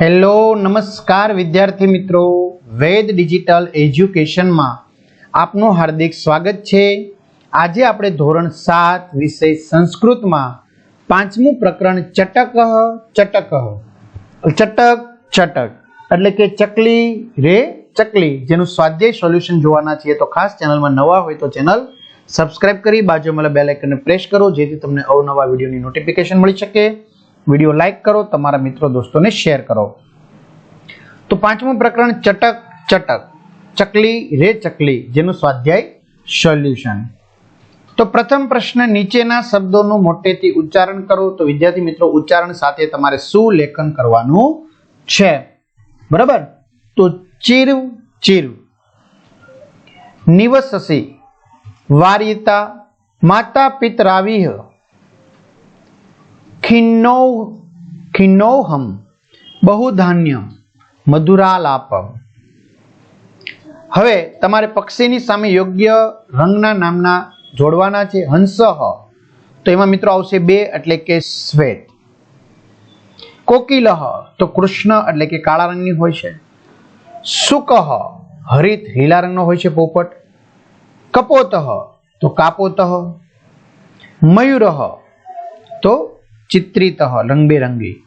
Hello, નમસ્કાર વિદ્યાર્થી મિત્રો. વેદ ડિજિટલ એજ્યુકેશનમાં આપનું હાર્દિક સ્વાગત છે. આજે આપણે ધોરણ સાત વિષય સંસ્કૃતમાં પાંચમું પ્રકરણ ચટક ચટક. ચટક ચટક. એટલે કે ચકલી રે ચકલી. જેનું સ્વાધ્યાય સોલ્યુશન જોવાના છીએ તો ખાસ ચેનલમાં નવા હોય તો ચેનલ સબસ્ક્રાઇબ કરી, બાજુમાં બેલ પ્રેસ કરો, જેથી તમને અવનવા વિડીયોની નોટિફિકેશન મળી શકે. વીડિયો લાઈક કરો, તમારા મિત્રો દોસ્તોને શેર કરો. તો પાંચમું પ્રકરણ, ચટક ચટક. ચકલી રે ચકલી, જેનું સ્વાધ્યાય સોલ્યુશન. તો પ્રથમ પ્રશ્ન, નીચેના શબ્દોનું મોટેથી ઉચ્ચારણ કરો. તો વિદ્યાર્થી મિત્રો, ઉચ્ચારણ સાથે તમારે શું લેખન કરવાનું છે? બરાબર? તો ચીર ચીર નિવસસી. વારિતા, માતા પિતરાવિહ. ખિન્નૌ ખિન્નૌહમ બહુધાન્યમ મધુરાલાપમ હવે તમારે પક્ષીની સામે યોગ્ય રંગના નામના જોડવાના છે. હંસહ તો એમાં મિત્રો આવશે બે એટલે કે શ્વેત. કોકિલહ તો કૃષ્ણ એટલે કે કાળા રંગની હોય છે. સુકહ હરિત લીલા રંગનો હોય છે પોપટ. કપોતઃ તો કાપોતઃ. મયુરહ તો ચિત્રિત, રંગબેરંગી.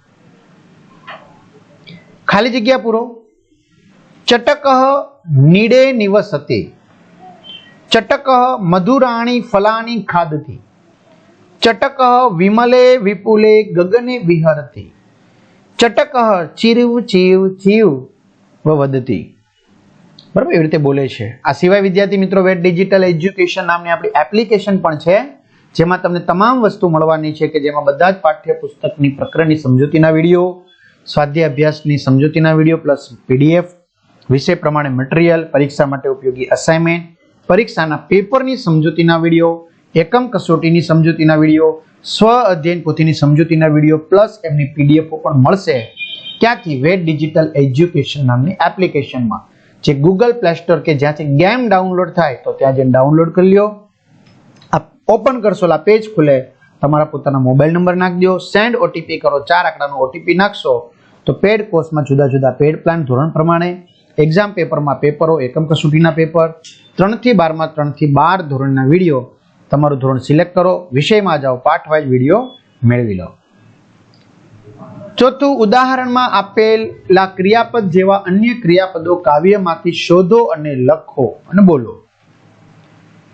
ખાલી જગ્યા પૂરો. ચટક, નીડે નિવસતે. ચટક, મધુરાણી ફલાણી ખાદતી ચટક, વિમલે વિપુલે ગગને વિહરતી. ચટક ચીરવ ચીવ ચીવ વવદતી. બરાબર? એવી રીતે બોલે છે. આ સિવાય વિદ્યાર્થી મિત્રો વેટ ડિજિટલ એજ્યુકેશન નામની આપણી એપ્લિકેશન પણ છે. જેમાં તમને તમામ વસ્તુ મળવાની છે કે જેમાં બધા જ પાઠ્યપુસ્તકની પ્રકરણની સમજૂતીના વીડિયો, સ્વાધ્યાય અભ્યાસની સમજૂતીના વીડિયો પ્લસ પીડીએફ, વિષય પ્રમાણે મટીરિયલ, પરીક્ષા માટે ઉપયોગી અસાઇનમેન્ટ, પરીક્ષાના પેપરની સમજૂતીના વીડિયો, એકમ કસોટીની સમજૂતીના વીડિયો, સ્વ અધ્યયન પોથીની સમજૂતીના વીડિયો પ્લસ એમની પીડીએફો પણ મળશે. ક્યાંથી વેટ ડિજિટલ એજ્યુકેશન નામની એપ્લિકેશનમાં. જે ગૂગલ પ્લે સ્ટોર કે જ્યાંથી ગેમ ડાઉનલોડ થાય તો ત્યાં જઈને ડાઉનલોડ કરી લ્યો. ઓપન કરશો એટલે પેજ ખુલે. તમારા પોતાના મોબાઈલ નંબર નાખી દો સેન્ડ ઓટીપી કરો, ચાર આંકડાનો ઓટીપી નાખશો, તો પેડ કોર્સમાં જુદા જુદા પેડ પ્લાન ધોરણ પ્રમાણે એક્ઝામ પેપરમાં પેપરો એકમ કસોટીના પેપર ત્રણથી બારમાં, ત્રણથી બાર ધોરણના વીડિયો તમારું ધોરણ સિલેક્ટ કરો, વિષયમાં જાઓ પાઠ વાઇઝ વીડિયો મેળવી લો. ચોથું ઉદાહરણમાં આપેલા ક્રિયાપદ જેવા અન્ય ક્રિયાપદો કાવ્યમાંથી શોધો અને લખો અને બોલો.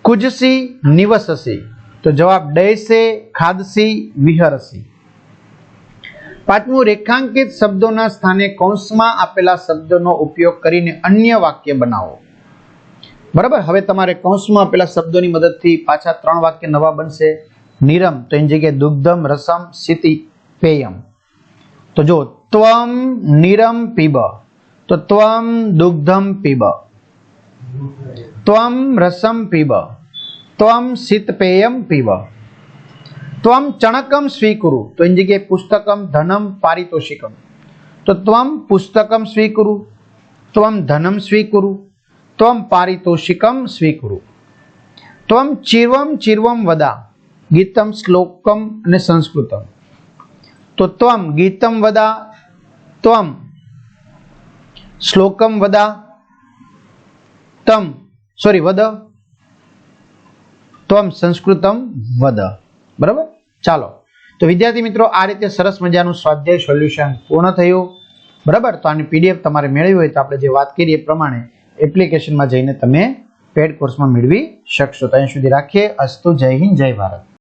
કુજસી નિવસસી. તો જવાબ ડૈસે, ખાદસી, વિહરસી. પાંચમું, રેખાંકિત શબ્દોના સ્થાને કૌંસમાં આપેલા શબ્દોનો ઉપયોગ કરીને અન્ય વાક્ય બનાવો. બરાબર? હવે તમારે કૌંસમાં આપેલા શબ્દોની મદદથી પાછા ત્રણ વાક્ય નવા બનશે. નિરમ, તો એની જગ્યાએ દુગ્ધમ, રસમ, સિતિ, પેયમ. તો જો ત્વમ, નિરમ, પીબ. તો ત્વમ, દુગ્ધમ, પીબ. ત્વમ, રસમ, પીબ. ત્વમ શીતપેયમ પીવ ત્વમ ચણકમ સ્વીકુરુ તો એની જગ્યાએ પુસ્તકમ ધનમ પારિતોષિકમ તો ત્વમ પુસ્તકમ સ્વીકુરુ ત્વમ ધનમ સ્વીકુરુ ત્વમ પારિતોષિકમ સ્વીકુરુ ત્વમ ચિરવમ ચિરવમ વદા ગીતમ શ્લોકમ અને સંસ્કૃતમ તો ત્વમ ગીતમ વદા ત્વમ શ્લોકમ વદા તમ સોરી વદ ત્વમ સંસ્કૃતમ વદ. બરાબર? ચાલો. તો વિદ્યાર્થી મિત્રો, આ રીતે સરસ મજાનું સ્વાધ્યાય સોલ્યુશન પૂર્ણ થયું. બરાબર? તો આની પીડીએફ તમારે મેળવી હોય તો આપણે જે વાત કરીએ એ પ્રમાણે એપ્લિકેશનમાં જઈને તમે પેડ કોર્સમાં મેળવી શકશો. તો અહીં સુધી રાખીએ. અસ્તુ. જય હિન્દ, જય ભારત.